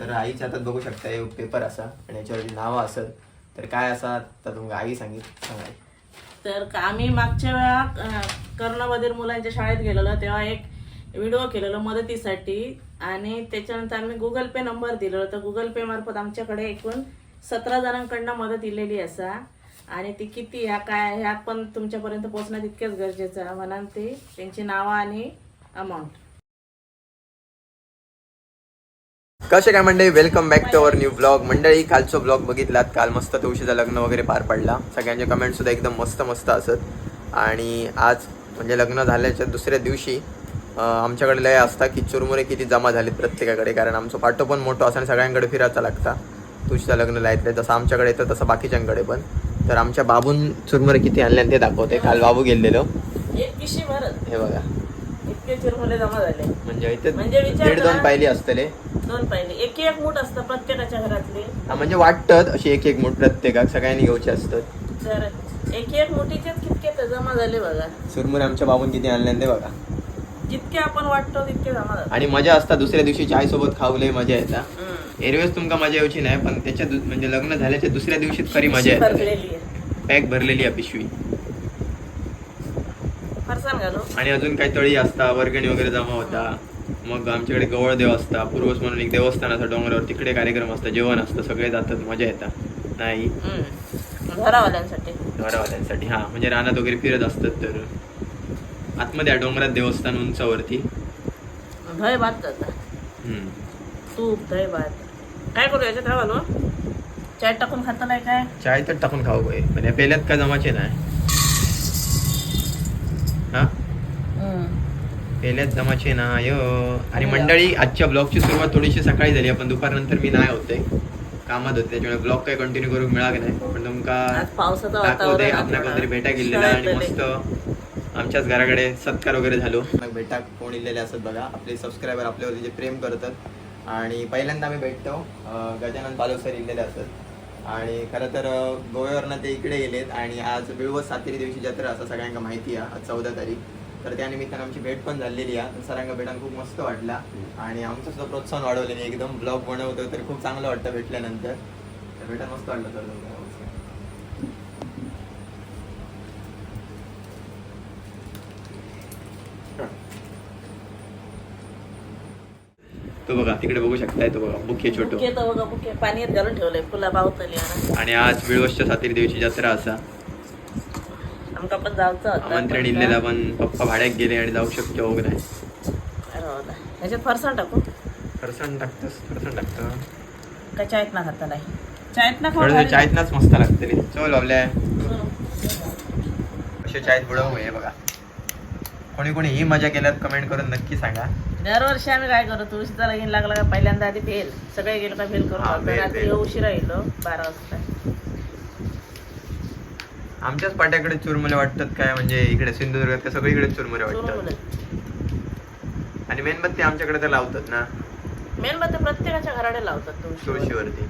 तर आईच्या हातात बघू शकता हे पेपर असा आणि याच्यावरती नावं असत तर काय असा तर तुमका आई सांगित सांगाय तर का- आम्ही मागच्या वेळा कर्णबधीर मुलांच्या शाळेत गेलेलो तेव्हा एक व्हिडिओ केलेलो मदतीसाठी आणि त्याच्यानंतर आम्ही गुगल पे नंबर दिलेलो. तर गुगल पे मार्फत आमच्याकडे एकूण सतरा जणांकडनं मदत दिलेली असा. आणि ती किती ह्या काय ह्या पण तुमच्यापर्यंत पोहोचणं तितकेच गरजेचं आहे ते त्यांची नावं आणि अमाऊंट कसे काय मंडळी? Welcome back to our new blog मंडळी कालचो ब्लॉग बघितलात. काल मस्त तुळशीचं लग्न वगैरे पार पडला. सगळ्यांचे कमेंट सुद्धा एकदम मस्त मस्त असत. आणि आज म्हणजे लग्न झाल्याच्या दुसऱ्या दिवशी आमच्याकडे लय असता की चुरमुरे किती जमा झालीत प्रत्येकाकडे. कारण आमचं पाठो पण मोठं असं आणि सगळ्यांकडे फिरायचा लागता. तुळशीचं लग्न लायतलं जसं आमच्याकडे येतं तसं बाकीच्यांकडे पण. तर आमच्या बाबून चुरमुरे किती आणले आणि ते दाखवते. काल बाबू गेलेलो. हे बघा. म्हणजे इथे म्हणजे दीड दोन. पायली असतले. दोन पाहिले एक एक मूठ असतं प्रत्येकाच्या घरातली. हा म्हणजे वाटतं अशी एक एक मूठ प्रत्येकाक सगळ्यांनी घेऊची असतात. तर एक एक मुठीचेच कितके जमा झाले बघा. सुरमुरे आमच्या बाबून किती आणले ते बघा. जितके आपण वाटतो तितके जमा झाले. आणि मजा असता दुसऱ्या दिवशी चाय सोबत खाऊ लय मजा येता. हम्म. एरवेळेस तुमका मजा येऊची नाही पण त्याच्या दु- म्हणजे लग्न झाल्याच्या दुसऱ्या दिवशीच खरी मजा येते. भरलेली आहे. पॅक भरलेली आहे पिशवी. फरसाण घालू. आणि अजून काही तळी असता वर्गणी वगैरे जमा होता. मग आमच्याकडे गवळ देव असता पूर्वज म्हणून एक देवस्थान असतं डोंगरावर तिकडे कार्यक्रम असतं जेवण असतं सगळे जातात मजा येतात. नाही. घरावाल्यांसाठी. घरावाल्यांसाठी हा. म्हणजे रानात वगैरे फिरत असतात तर. आतमध्ये डोंगरात देवस्थान उंचावरती. दही भात जाता हम्म. तूप दही भात काय करू याच्यात चाय टाकून खाता नाही काय? चाय तर टाकून खाऊ म्हणजे पेल्यात का जमाचे नाही. पेल्यात जमाचे ना यो आणि मंडळी आजच्या ब्लॉगची सुरुवात थोडीशी सकाळी झाली. आपण दुपारनंतर मी नाही होते. कामात होते. त्याच्यामुळे ब्लॉग काही कंटिन्यू करून मिळाले नाही. पण तुमका दाखवते वातावरण आपल्या कोणतरी भेटा गेलेला आणि. मस्त आमच्याच घराकडे सत्कार वगैरे झालो. भेटा कोण इलेले असत बघा. आपले सबस्क्रायबर आपल्यावरती जे प्रेम करतात. आणि पहिल्यांदा आम्ही भेटतो. गजानन बालोसर इलेले असत. आणि खरं तर गोव्यावरनं ते इकडे गेलेत. आणि आज बिळवत सातेरी दिवशी जत्रा असं सगळ्यांना माहिती आहे. आज चौदा तारीख. तर त्या निमित्तानं आमची भेट पण झालेली आहे. तर सरांना भेटायला खूप मस्त वाटला. आणि आमचं सुद्धा प्रोत्साहन वाढवलेलं एकदम ब्लॉग बनवतो तर खूप चांगलं वाटतं भेटल्यानंतर. तर भेटायला मस्त वाटलं सर तुमचं. तो बघा तिकडे बघू शकताय तो बघा बुके छोटो. तर बघा बुके. पाण्यात घालून ठेवलंय फुला पावतली आणि आज विळवसच्या सातेरी देवीची जत्रा असा. आमका पण जायचं होतं आमंत्रण इल्लेला पण पप्पा भाड्यात गेले आणि जाऊ शकतो वगैरे. राहू दे. ह्याच्यात फरसाण टाकू? फरसाण टाकतोस फरसाण टाकतो. का चायत ना खाता नाही? चायत ना थोडं चायतनाच मस्त लागतली चल बाबल्या. असे चायत बुडवू हे बघा. कोणी कोणी ही मजा केल्यात कमेंट करून नक्की सांगा. दरवर्षी आम्ही काय करतो तुळशीचा लगीन लागला का पहिल्यांदा आधी फेल. सगळे गेलो का फेल करू हा, आपण भेल, रात्री भेल. उशिरा येलो बारा वाजता. आमच्याच पाट्याकडे चुरमुले वाटतात काय? म्हणजे इकडे सिंधुदुर्गात का सगळीकडे चुरमुले वाटतात. आणि मेणबत्ती आमच्याकडे तर लावतात ना. मेणबत्ती प्रत्येकाच्या घराडे लावतात तुळशी तुळशीवरती.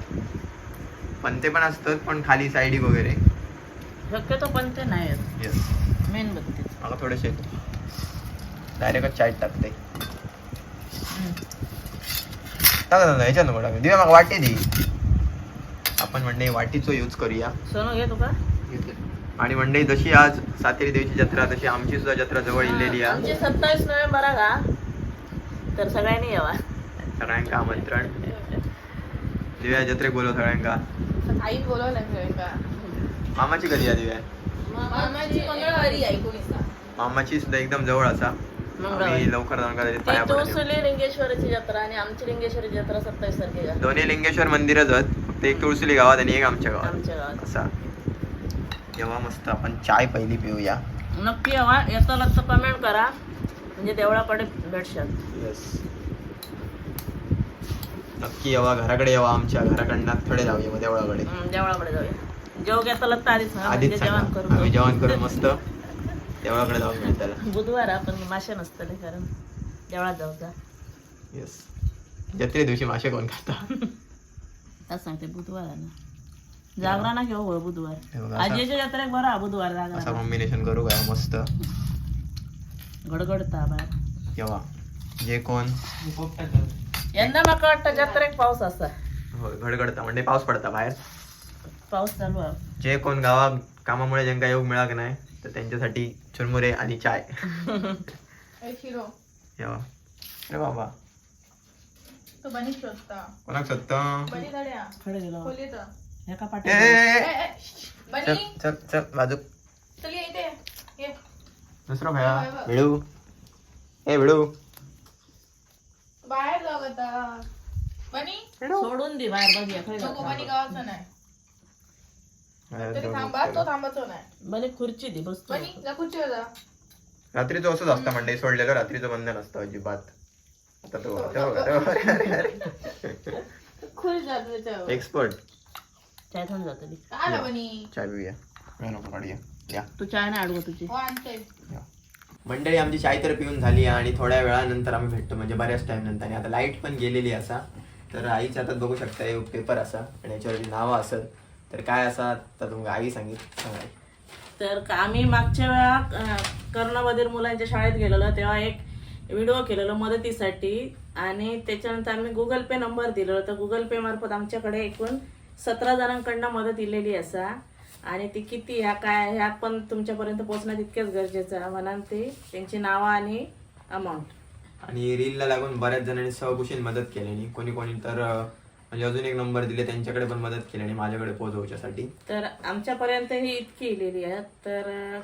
पण ते पण असतात पण खाली साईडी वगैरे. शक्यतो पण ते नाही येस मेणबत्ती मला थोडेसे डायरेक्ट चाय टाकते. टाका दादा ह्याच्यात नको टाकू. दिव्या मग वाटी दे. आपण म्हणजे वाटीचो यूज करूया. सोनू घे तुका आणि म्हणजे जशी आज सातेरी देवीची जत्रा तशी आमची सुद्धा जत्रा जवळ इलेली आहे. आमची सत्तावीस नोव्हेंबर का? तर सगळ्यांनी यावा. सगळ्यांका आमंत्रण. दिव्या जत्रेक बोलव सगळ्यांका. आई बोलवलं का मामाची कधी आहे दिव्या? मामाची मंगळवारी आहे एकोणीसला. मामाची सुद्धा एकदम जवळ असा. मंगळवारी. आम्ही लवकर जाऊन कदाचित ती पाया पडत. येऊ. तुळसुली लिंगेश्वराची जत्रा आणि आमची लिंगेश्वरी जत्रा सत्तावीस तारखेला. दोन्ही लिंगेश्वर मंदिरच आहेत. फक्त एक तुळसुली गावात आणि एक आमच्या गावात. आमच्या गावात. असा. तेव्हा मस्त आपण चाय पहिली पिऊया. नक्की यावा येतो तर कमेंट करा. म्हणजे देवळाकडे भेटशाल. येस नक्की यावा घराकडे यावा आमच्या. घराकडनं थोडे जाऊया मग देवळाकडे. देवळाकडे जाऊया. जेव घेता आधीच आधीच म्हणजे सांगा. जेवण करू आम्ही जेवण करू मस्त. देवळाकडे जाऊन मिळताला बुधवार आपण मासे नसतले कारण. देवळात जाऊ का येस जत्रे दिवशी मासे कोण खाता? सांगते बुधवार आहे ना. जागरा ना किंवा होय बुधवार? आजीच्या जत्रेक बरा बुधवार असं जागरा कॉम्बिनेशन करू काय मस्त. गडगडता बाय. केव्हा? जे कोण? यंदा माका वाटतं जत्रेक पाऊस असा. हो घडघडता म्हणजे पाऊस पडता बाहेर. पाऊस चालू आहे. जे कोण गावा कामामुळे ज्यांका येऊ मिळाक नाही तर त्यांच्यासाठी चुरमुरे आणि चाय. अरे बाबा. तो शोधता. कोणाक सत्त बनी धड्या. खडे गेलो. खोलीत. एका ए, पाट्या ए, ए, ए, ए. ए, चल बनी चल चल बाजू चल ये इथे ये दुसरं भया ए विळू बाहेर जाऊ आता बनी सोडून दे बाहेर बघूया खडे नको बनी गावाचा नाही तरी थांबा तो थांबाचो नाही बने खुर्ची दे बसतो बनी जा खुर्चीवर जा रात्रीचं असंच असतं मंडई सोडलेलं रात्रीचं बंद नसतं अजिबात आता तो अरे, अरे, अरे. खुश जा त्याच्यावर एक्सपर्ट चाय थंड जातो बी. आला बनी? चाय पिऊया. वेळ नको काढूया. या. तू चाय नाही अडवत तुझी. हो आणते. या. मंडळी आमची चाय तर पिऊन झाली आणि थोड्या वेळानंतर आम्ही भेटतो म्हणजे बऱ्याच टाइम नंतर आणि आता लाइट पण गेलेली असा. तर आईच्या हातात बघू शकता हे पेपर असा. आणि याच्यावरती नावं असत तर काय असा तर तुमका आई सांगित सांगा तर का- आम्ही मागच्या वेळा कर्णबधीर मुलांच्या शाळेत गेलेलो. तेव्हा एक व्हिडिओ केलेलो मदतीसाठी. आणि त्याच्यानंतर आम्ही गुगल पे नंबर दिलेलो. तर गुगल पे मार्फत आमच्याकडे एकूण सतरा जणांकडनं मदत इलेली असा. आणि ती किती ह्या काय ह्या पण तुमच्यापर्यंत पोहोचणं तितकेच गरजेचं आहे. म्हणून ती त्यांची नावं आणि अमाऊंट आणि रीलला लागून बऱ्याच जणांनी सहकुशीन मदत केली कोणी कोणी तर म्हणजे अजून एक नंबर दिले त्यांच्याकडे पण मदत केली आणि माझ्याकडे पोहोचवच्यासाठी तर आमच्यापर्यंत ही इतकी इलेली आहे. तर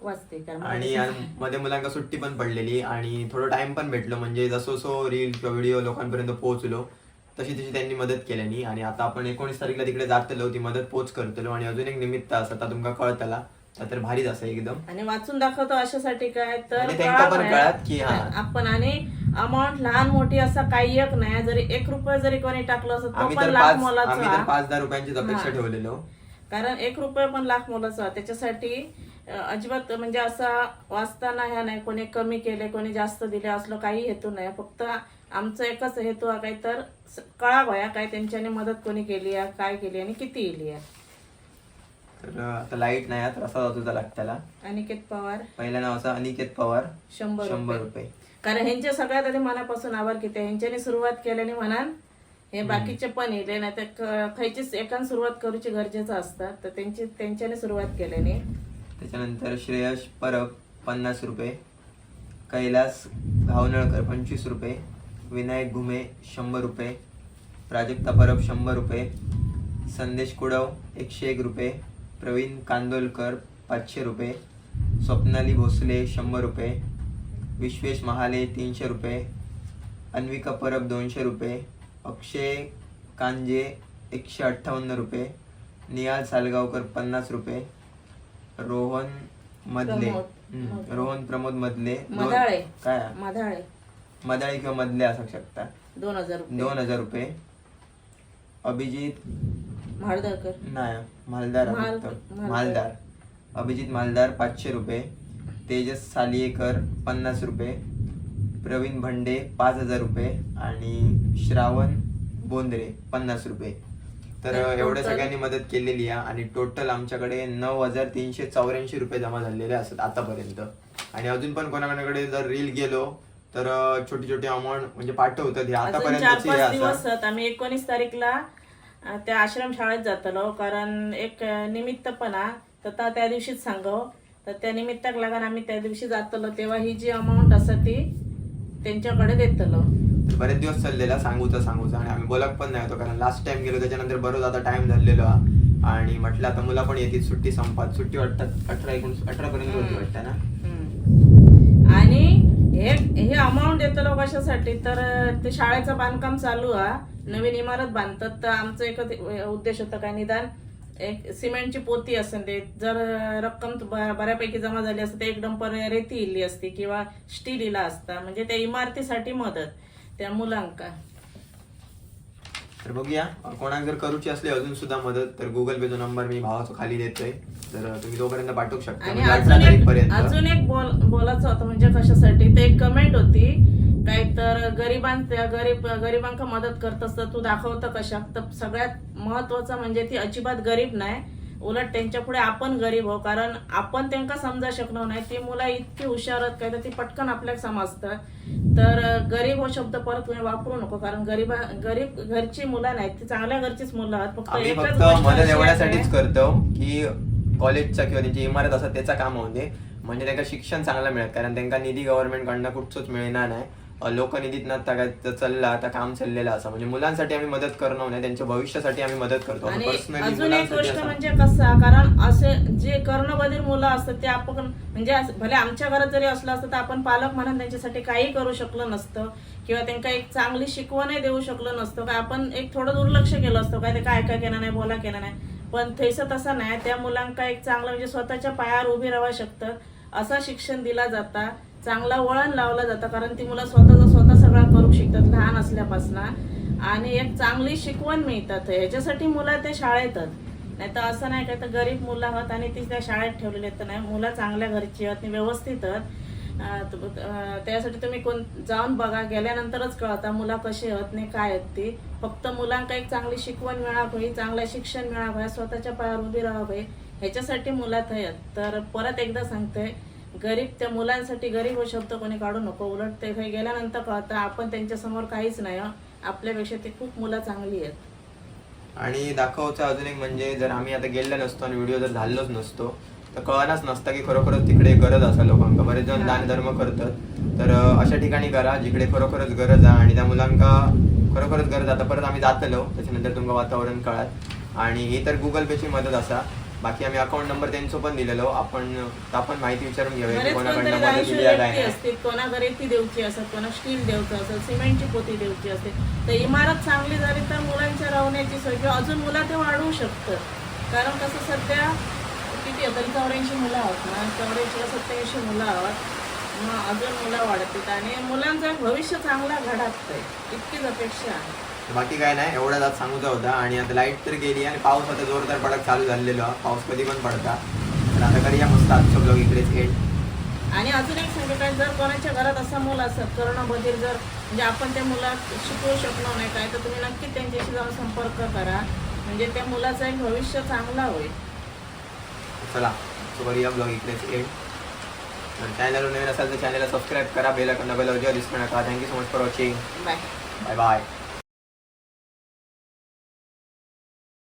वाचते आणि मध्ये मुलांना सुट्टी पण पडलेली. आणि थोडं टाइम पण भेटलो. म्हणजे जसं सो रील किंवा व्हिडिओ लोकांपर्यंत पोहोचलो तशी तशी त्यांनी मदत केल्यानी आणि आता आपण एकोणीस तारीखला तिकडे जातलो ती मदत पोच करतलो आणि अजून एक निमित्त असं आता तुमका कळतला तर भारीच असं एकदम आणि वाचून दाखवतो अशासाठी काय तर म्हणजे त्यांका पण कळा कळत की हा. आपण आणि अमाऊंट लहान मोठी असं काही एक नाही जरी एक रुपये जरी कोणी टाकलं असत तो आम्ही पण तर लाख पाच मोलाचा आम्ही तर. पाच हजार रुपयांचीच अपेक्षा हा. ठेवलेलो कारण एक रुपये पण लाख मोलाचा. त्याच्यासाठी अं, अजिबात म्हणजे असा वाचताना ह्या नाही कोणी कमी केले कोणी जास्त दिले असलं काही हेतू नाही फक्त आमचा एकच हेतू हा काही तर स- कळा भया काय त्यांच्याने मदत कोणी केली आहे काय केली आणि किती इली आहे. तर आता लाइट नाही आहे, तर असा त्याला त्याला अनिकेत पवार. पहिलं नाव असं अनिकेत पवार. शंभर शंभर रुपये. रुपये. कारण ह्यांचे सगळ्यात आधी मनापासून आभार किती. ह्यांच्यानी सुरुवात केल्याने म्हणान हे बाकीचे पण येले नाही तर खायचीच एकान सुरुवात करूची गरजेचं असतात तर त्यांची त्यांच्याने सुरुवात केल्याने त्याच्यानंतर श्रेयश परब पन्नास रुपये. कैलास घावनळकर पंचवीस रुपये. विनायक घुमे शंभर रुपये. प्राजक्ता परब शंभर रुपये. संदेश कुडव एकशे एक रुपये. प्रवीण कांदोलकर पाचशे रुपये. स्वप्नाली भोसले शंभर रुपये. विश्वेश महाले तीनशे रुपये. अन्विका परब दोनशे रुपये. अक्षय कांजे एकशे अठ्ठावन्न रुपये. निहाल सालगावकर पन्नास रुपये. रोहन मधले. रोहन प्रमोद मधले. काय? मधाळे. मदाळी किंवा मधले असू शकता दोन हजार रुपये. दोन हजार रुपये. अभिजित म्हाळदरकर नाही मालदार आहे माल- फक्त. मालदार. मालदार अभिजित मालदार पाचशे रुपये. तेजस सालियेकर पन्नास रुपये. प्रवीण भंडे पाच हजार रुपये. आणि श्रावण बोंद्रे पन्नास रुपये. तर तर एवढ्या total- सगळ्यांनी मदत केलेली आहे. आणि टोटल आमच्याकडे नऊ हजार तीनशे चौऱ्याऐंशी रुपये जमा झालेले असतात आतापर्यंत. आणि अजून पण कोणाकोणाकडे जर रील गेलो तर छोटी छोटी अमाऊंट म्हणजे पाठवतात. हे अजून चार आतापर्यंतची हे पाच दिवस असं आहेत. आम्ही एकोणीस तारीखला अं, त्या आश्रम शाळेत जातलो कारण एक अं, निमित्तपणा तर ता त्या दिवशीच सांगव तर त्या निमित्ताक लागून आम्ही त्या दिवशी जातलो तेव्हा ही जी अमाऊंट असत ती त्यांच्याकडे देतलो बरेच दिवस चाललेला सांगूचा सांगूचा. आणि आम्ही बोलत पण नाही होतो कारण लास्ट टाइम गेलो त्याच्यानंतर बरोच आता टाइम झालेलो हा. आणि म्हटलं आता मुला पण येतील सुट्टी संपात. सुट्टी वाटतात अठरा एकोणीस अठरा पर्यंत होती वाटतं ना? हम्म. आणि हे हे अमाऊंट देतलो कशासाठी? तर ते शाळेचं बांधकाम चालू आहे. नवीन इमारत बांधतात. तर आमचं एक उद्देश होता काय निदान? एक सिमेंटची पोती असेल ते जर रक्कम बऱ्यापैकी जमा झाली असते तर एक डंपर रेती इल्ली असती किंवा स्टील इला असता. म्हणजे त्या इमारतीसाठी मदत त्या मुलांका. तर बघूया. कोणाक जर करूची असली अजून सुद्धा मदत तर गुगल पेचा नंबर मी भावाचा खाली देतोय. तर तुम्ही तोपर्यंत पाठवू शकता. आणि म्हणजे अजून एक पर्यंत अजून एक बोल बोलायचं होतं म्हणजे कशासाठी? ते एक कमेंट होती. काय तर गरिबांच्या गरीब गरिबांका मदत करत असतं. तू दाखवतं कशा तर सगळ्यात महत्वाचं म्हणजे ती अजिबात गरीब नाही. उलट त्यांच्या पुढे आपण गरीब हो कारण आपण त्यांना समजा शकलो नाही. ती मुलं इतकी हुशार आहेत काय तर ती पटकन आपल्याला समजतात तर गरीब हो शब्द परत तुम्ही वापरू नको. कारण गरीबा गरीब घरची मुलं नाहीत. ती चांगल्या घरचीच मुलं आहेत. फक्त आम्ही एकच फक्त गोष्ट मदत अशी एवढ्यासाठीच करतो की कॉलेजचा किंवा त्यांची इमारत असतात त्याचा काम होऊ दे. म्हणजे त्यांना शिक्षण चांगलं मिळत कारण त्यांना निधी गव्हर्नमेंट कडनं कुठचंच मिळणार नाही. लोकनिधीत ना काय तर चालला आता काम चाललेलं असं. म्हणजे मुलांसाठी आम्ही मदत करणं नाही त्यांच्या भविष्यासाठी आम्ही मदत करतो. आणि अजून एक गोष्ट म्हणजे कसा कारण असे जे कर्णबधीर मुलं असतात ते आपण म्हणजे भले आमच्या घरात जरी असलं असतं तर आपण पालक म्हणून त्यांच्यासाठी काही करू शकलो नसतं. किंवा त्यांना एक चांगली शिकवणही देऊ शकलो नसतो. काय आपण एक थोडं दुर्लक्ष केलं असतं काय ते काय काय केलं नाही बोला केलं नाही. पण थैसं तसं नाही त्या मुलांका एक चांगलं म्हणजे स्वतःच्या पायावर उभी राहू शकतं. असं शिक्षण दिला जाता. चांगला वळण लावलं जातं कारण ती मुलं स्वतःचा स्वतः सगळं करू शकतात लहान असल्यापासून. आणि एक चांगली शिकवण मिळतात. ह्याच्यासाठी मुलं ते शाळेतच नाही तर असं नाही काय तर गरीब मुलं आहोत आणि ती त्या शाळेत ठेवलेली आहेत. तर नाही मुलं चांगल्या घरची आहेत व्यवस्थित आहेत. त्यासाठी तुम्ही कोण जाऊन बघा गेल्यानंतरच कळता मुलं कशी आहेत नाही काय आहेत ती. फक्त मुलांका एक चांगली शिकवण मिळावी चांगलं शिक्षण मिळावं स्वतःच्या पायावर उभी राहावे ह्याच्यासाठी मुलात आहेत. तर परत एकदा सांगते गरीब त्या मुलांसाठी गरीब हा शब्द कोणी काढू नको. उलट ते काही गेल्यानंतर कळतं आपण त्यांच्यासमोर काहीच नाही हं. आपल्यापेक्षा ती खूप मुलं चांगली आहेत. आणि दाखवायचं अजून एक म्हणजे जर आम्ही आता गेलो नसतो आणि व्हिडिओ जर झालोच नसतो तर कळणारच नसतं की खरोखरच तिकडे गरज असा लोकांका बरेच जण दान धर्म करतात. तर अशा ठिकाणी करा जिकडे खरोखरच गरज आहे आणि त्या मुलांका खरोखरच गरज आता परत आम्ही जातलो त्याच्यानंतर तुमका वातावरण कळत आणि ही तर गुगल पेची मदत असा. बाकी आम्ही अकाउंट नंबर त्यांचं पण दिलेलो. आपण आपण माहिती विचारून घेऊया की बरेच कोणाकडनं कोणतरी मदत दानशूर दिली आहे काय व्यक्ती नाही. असतील कोणा घरी ती देऊची असत कोणा स्टील देऊचं असेल सिमेंटची पोती देऊची असते. तर इमारत चांगली झाली तर मुलांच्या राहण्याची सोय किंवा अजून मुलं ते वाढवू शकतं कारण कसं सध्या किती आहे तरी चौऱ्याऐंशी मुलं आहोत ना चौऱ्याऐंशी का सत्याऐंशी मुलं आहोत. मग अजून मुलं वाढतात आणि मुलांचं भविष्य चांगला घडत इतकीच अपेक्षा आहे. बाकी काय नाही एवढाच आज सांगूचा होता. आणि आता लाइट तर गेली आणि पाऊस आता जोरदार पडत चालू झालेलो आहे. पाऊस कधी पण पडता. तर आता करूया मस्त आजचं ब्लॉग इकडेच एंड आणि अजून एक सांगते काय जर कोणाच्या घरात असं मुलं असत करोनाबधीर जर म्हणजे आपण त्या मुला शिकवू शकलो नाही काय तर तुम्ही नक्की त्यांच्याशी जाऊन संपर्क करा. म्हणजे त्या मुलाचं एक भविष्य चांगला होईल. चला करूया ब्लॉग इकडेच एंड तर चॅनल नवीन असाल तर चॅनलला सबस्क्राईब करा बेल आयकॉन जेव्हा दिसणार नका. Thank you so much for watching bye bye bye